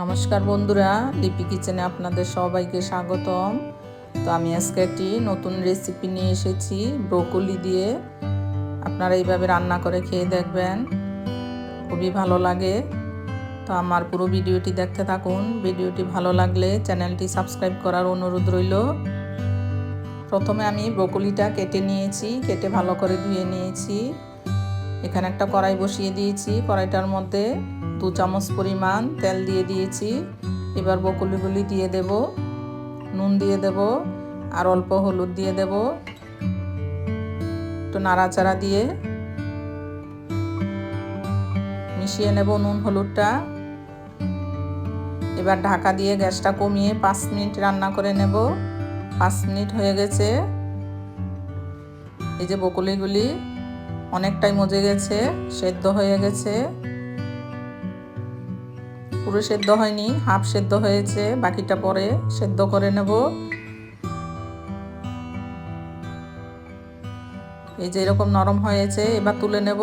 নমস্কার বন্ধুরা লিপি কিচেনে আপনাদের সবাইকে স্বাগতম। তো আমি আজকে একটি নতুন রেসিপি নিয়ে এসেছি ব্রোকলি দিয়ে। আপনারা এইভাবে রান্না করে খেয়ে দেখবেন, খুবই ভালো লাগে। তো আমার পুরো ভিডিওটি দেখতে থাকুন, ভিডিওটি ভালো লাগলে চ্যানেলটি সাবস্ক্রাইব করার অনুরোধ রইল। প্রথমে আমি ব্রোকলিটা কেটে নিয়েছি, কেটে ভালো করে ধুয়ে নিয়েছি। এখানে একটা কড়াই বসিয়ে দিয়েছি। কড়াইটার মধ্যে দু চামচ পরিমাণ তেল দিয়ে দিয়েছি। এবার বকুলিগুলি দিয়ে দেব, নুন দিয়ে দেব, আর অল্প হলুদ দিয়ে দেব। একটু নাড়াচাড়া দিয়ে মিশিয়ে নেব নুন হলুদটা। এবার ঢাকা দিয়ে গ্যাসটা কমিয়ে পাঁচ মিনিট রান্না করে নেব। পাঁচ মিনিট হয়ে গেছে। এই যে বকুলিগুলি অনেকটাই মজে গেছে, সেদ্ধ হয়ে গেছে। পুরো সেদ্ধ হয়নি, হাফ সেদ্ধ হয়েছে, বাকিটা পরে সেদ্ধ করে নেব। এই যে এরকম নরম হয়েছে, এবার তুলে নেব।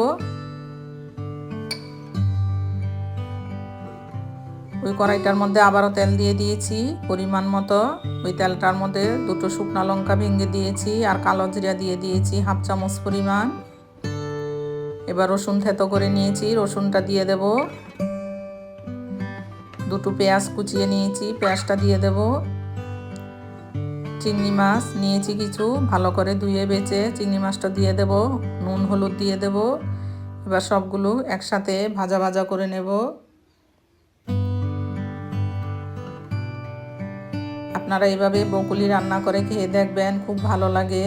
ওই কড়াইটার মধ্যে আবারও তেল দিয়ে দিয়েছি, পরিমাণ মতো। ওই তেলটার মধ্যে দুটো শুকনো লঙ্কা ভেঙে দিয়েছি আর কালো জিরা দিয়ে দিয়েছি, হাফ চামচ পরিমাণ। এবার রসুন থেতো করে নিয়েছি, রসুনটা দিয়ে দেব। দুটো পেঁয়াজ কুচিয়ে নিয়েছি, পেঁয়াজটা দিয়ে দেব। চিংড়ি মাছ নিয়েছি কিছু, ভালো করে ধুয়ে বেচে চিংড়ি মাছটা দিয়ে দেব, নুন, হলুদ দিয়ে দেব। এবার সবগুলো একসাথে ভাজা ভাজা করে নেব। আপনারা এভাবে বকুলি রান্না করে খেয়ে দেখবেন, খুব ভালো লাগে।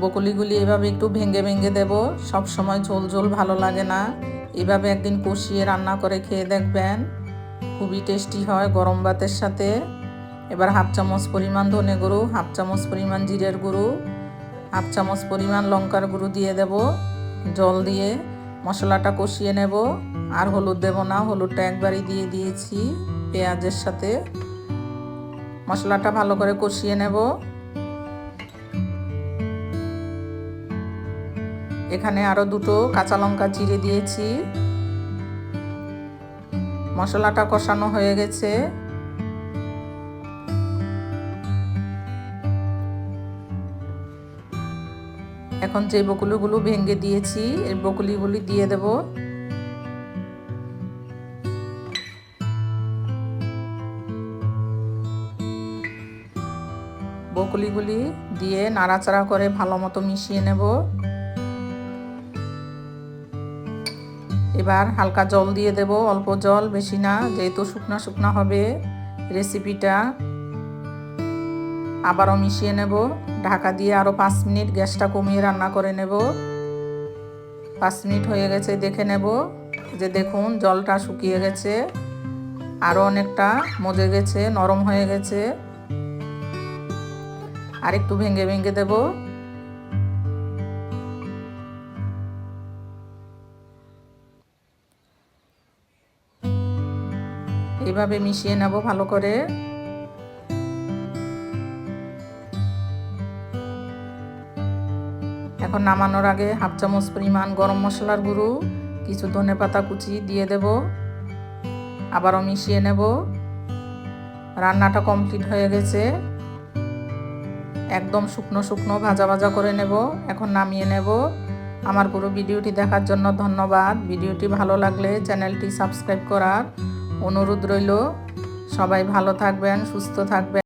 বকুলিগুলি এভাবে একটু ভেঙে ভেঙে দেব। সব সময় ঝোল ঝোল ভালো লাগে না। এভাবে একদিন কষিয়ে রান্না করে খেয়ে দেখবেন। খুবই টেস্টি হয় গরম ভাতের সাথে। এবার হাফ চামচ পরিমাণ ধনে গুঁড়ো, হাফ চামচ পরিমাণ জিরের গুঁড়ো, হাফ চামচ পরিমাণ লঙ্কার গুঁড়ো দিয়ে দেব। জল দিয়ে মশলাটা কষিয়ে নেব। আর হলুদ দেব না, হলুদটা একবারই দিয়ে দিয়েছি পেঁয়াজের সাথে। মশলাটা ভালো করে কষিয়ে নেব। এখানে আরও দুটো কাঁচা লঙ্কা চিড়ে দিয়েছি। মশলাটা কষানো হয়ে গেছে। এখন যে বকুলিগুলো ভেঙে দিয়েছি এই বকুলিগুলি দিয়ে দেব। বকুলিগুলি দিয়ে নাড়াচাড়া করে ভালো মতো মিশিয়ে নেব। এবার হালকা জল দিয়ে দেব, অল্প জল, বেশি না, যেহেতু শুকনা শুকনা হবে রেসিপিটা আবারও মিশিয়ে নেব, ঢাকা দিয়ে আরও পাঁচ মিনিট গ্যাসটা কমিয়ে রান্না করে নেব। পাঁচ মিনিট হয়ে গেছে, দেখে নেব যে দেখুন, জলটা শুকিয়ে গেছে। আরও অনেকটা মজে গেছে, নরম হয়ে গেছে। আর একটু ভেঙে ভেঙে দেবো। এভাবে মিশিয়ে নেব ভালো করে। এখন নামানোর আগে হাফ চামচ পরিমাণ গরম মশলার গুঁড়ো, কিছু ধনে পাতা কুচি দিয়ে দেব। আবারও মিশিয়ে নেব। রান্নাটা কমপ্লিট হয়ে গেছে। একদম শুকনো শুকনো ভাজা ভাজা করে নেব। এখন নামিয়ে নেব। আমার পুরো ভিডিওটি দেখার জন্য ধন্যবাদ। ভিডিওটি ভালো লাগলে চ্যানেলটি সাবস্ক্রাইব করার অনুরোধ রইল সবাই ভালো থাকবেন সুস্থ থাকবেন।